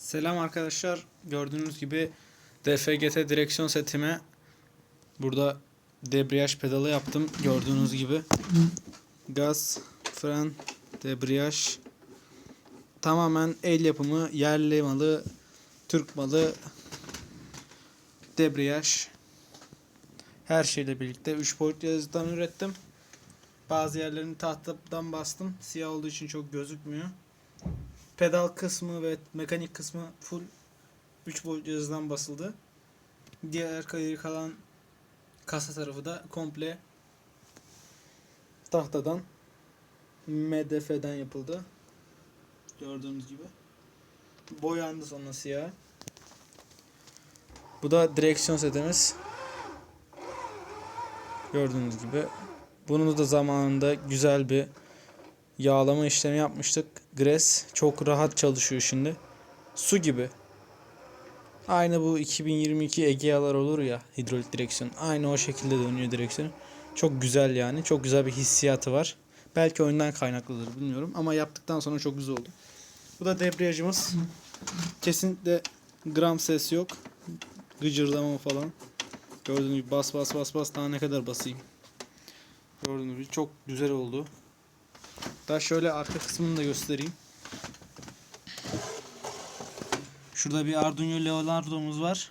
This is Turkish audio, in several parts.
Selam arkadaşlar. Gördüğünüz gibi DFGT direksiyon setime burada debriyaj pedalı yaptım. Gördüğünüz gibi gaz, fren, debriyaj tamamen el yapımı, yerli malı, Türk malı debriyaj her şeyle birlikte 3 boyutlu yazıdan ürettim. Bazı yerlerini tahtadan bastım. Siyah olduğu için çok gözükmüyor. Pedal kısmı ve mekanik kısmı full 3 boyutlu yazıdan basıldı. Diğer kalan kasa tarafı da komple tahtadan MDF'den yapıldı. Gördüğünüz gibi. Boyandı sonra siyah. Bu da direksiyon setimiz. Gördüğünüz gibi. Bunu da zamanında güzel bir yağlama işlemi yapmıştık. Gres çok rahat çalışıyor şimdi. Su gibi. Aynı bu 2022 Egea'lar olur ya hidrolik direksiyon. Aynı o şekilde dönüyor direksiyon. Çok güzel yani. Çok güzel bir hissiyatı var. Belki oyundan kaynaklıdır bilmiyorum ama yaptıktan sonra çok güzel oldu. Bu da debriyajımız. Kesinlikle gram ses yok. Gıcırdama falan. Gördüğünüz gibi bas bas bas bas daha ne kadar basayım. Gördüğünüz gibi çok güzel oldu. Daha şöyle arka kısmını da göstereyim. Şurada bir Arduino Leonardo'muz var.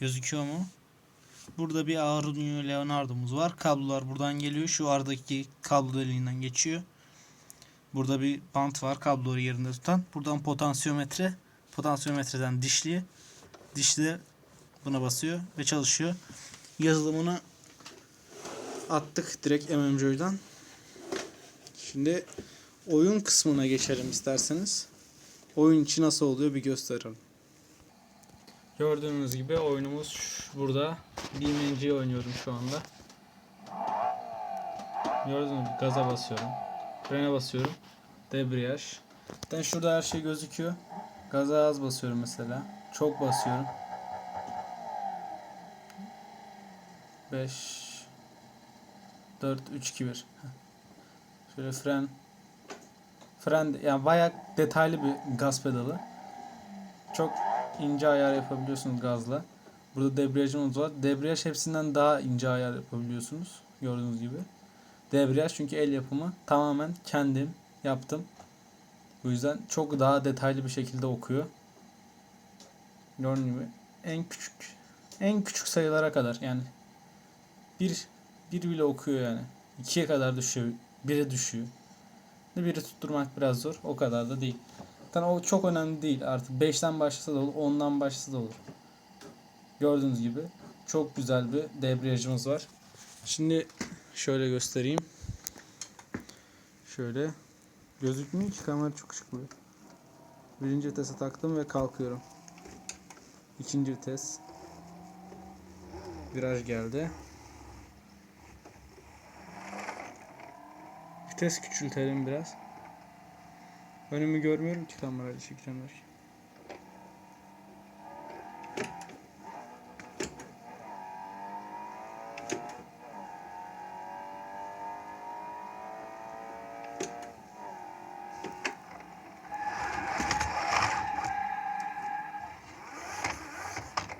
Gözüküyor mu? Burada bir Arduino Leonardo'muz var. Kablolar buradan geliyor. Şu aradaki kablo deliğinden geçiyor. Burada bir bant var kabloları yerinde tutan. Buradan potansiyometre. Potansiyometreden dişli. Dişli buna basıyor ve çalışıyor. Yazılımını attık direkt MMJ'dan. Şimdi oyun kısmına geçelim isterseniz. Oyun içi nasıl oluyor bir gösterelim. Gördüğünüz gibi oyunumuz burada. BMG oynuyorum şu anda. Gördüğünüz gibi gaza basıyorum. Frene basıyorum. Debriyaj. Ben şurada her şey gözüküyor. Gaza az basıyorum mesela. Çok basıyorum. 5 4 3 2 1. Şöyle fren fren yani bayağı detaylı bir gaz pedalı. Çok ince ayar yapabiliyorsunuz gazla. Burada debriyajımız var. Debriyaj hepsinden daha ince ayar yapabiliyorsunuz. Gördüğünüz gibi. Debriyaj çünkü el yapımı. Tamamen kendim yaptım. Bu yüzden çok daha detaylı bir şekilde okuyor. Gördüğünüz gibi en küçük en küçük sayılara kadar yani bir bir bile okuyor yani. İkiye kadar düşüyor. Bire düşüyor. Biri tutturmak biraz zor. O kadar da değil. Zaten o çok önemli değil artık. 5'ten başlasa da olur, 10'dan başlasa da olur. Gördüğünüz gibi çok güzel bir debriyajımız var. Şimdi şöyle göstereyim. Şöyle gözükmüyor ki kamera çok ışıklı. Birinci vitese taktım ve kalkıyorum. İkinci vites. Viraj geldi. Vites küçültelim biraz. Önümü görmüyorum ki kamerayla belki.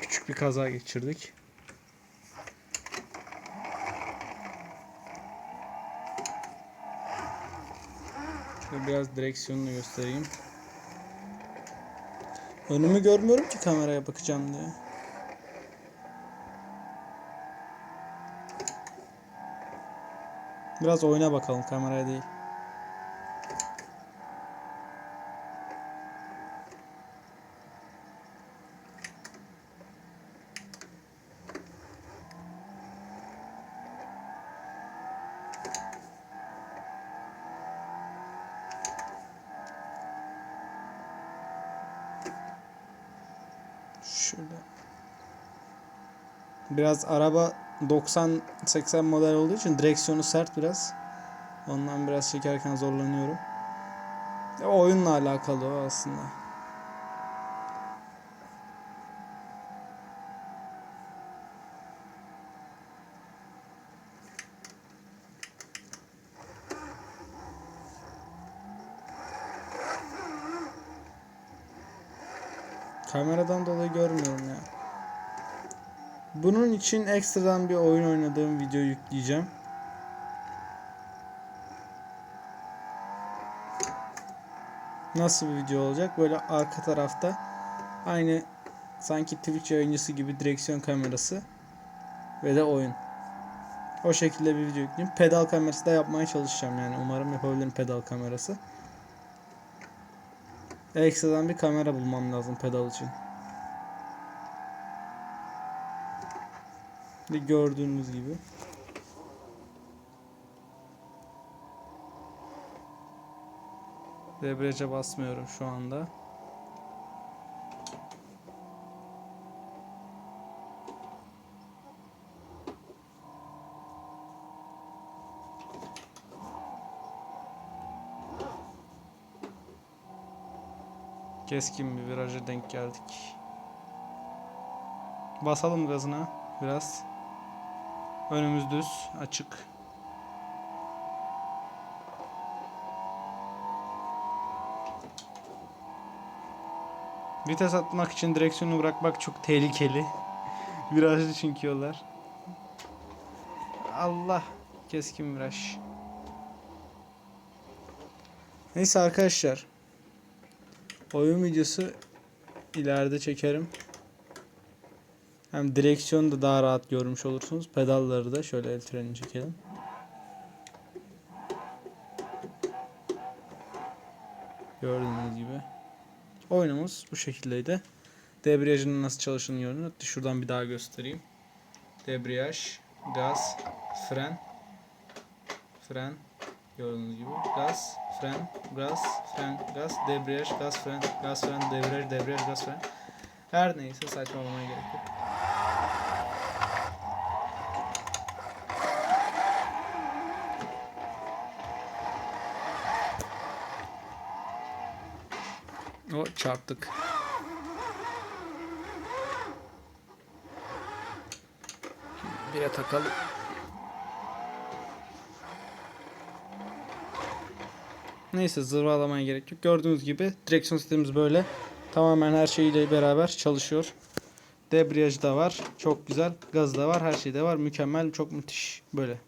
Küçük bir kaza geçirdik. Şöyle biraz direksiyonunu göstereyim. Önümü görmüyorum ki kameraya bakacağım diye. Biraz oyna bakalım kameraya değil. Şöyle. Biraz araba 90-80 model olduğu için direksiyonu sert biraz. Ondan biraz çekerken zorlanıyorum. E, oyunla alakalı o aslında. Kameradan dolayı görmüyorum ya. Bunun için ekstradan bir oyun oynadığım video yükleyeceğim. Nasıl bir video olacak? Böyle arka tarafta aynı sanki Twitch yayıncısı gibi direksiyon kamerası ve de oyun. O şekilde bir video yükleyeyim. Pedal kamerası da yapmaya çalışacağım yani. Umarım yapabilirim pedal kamerası. Ekstradan bir kamera bulmam lazım pedal için. Ve gördüğünüz gibi. Debriyaja basmıyorum şu anda. Keskin bir viraja denk geldik. Basalım gazına biraz. Önümüz düz, açık. Vites atmak için direksiyonu bırakmak çok tehlikeli. Virajlı çünkü yollar. Allah keskin viraj. Neyse arkadaşlar. Oyun videosu ileride çekerim. Hem direksiyonu da daha rahat görmüş olursunuz. Pedalları da şöyle el freni çekelim. Gördüğünüz gibi. Oyunumuz bu şekildeydi. Debriyajın nasıl çalıştığını. Hatta Şuradan bir daha göstereyim. Debriyaj, gaz, fren, fren, gördüğünüz gibi. Gaz, fren, gaz, fren, gaz, debriyaj, gaz, fren, gaz, fren, debriyaj, debriyaj, gaz, fren. Her neyse saçmalamaya gerek yok. O çarptık. Bire takalım. Neyse zırvalamaya gerek yok. Gördüğünüz gibi direksiyon sistemimiz böyle. Tamamen her şeyiyle beraber çalışıyor. Debriyaj da var. Çok güzel. Gaz da var. Her şey de var. Mükemmel. Çok müthiş. Böyle.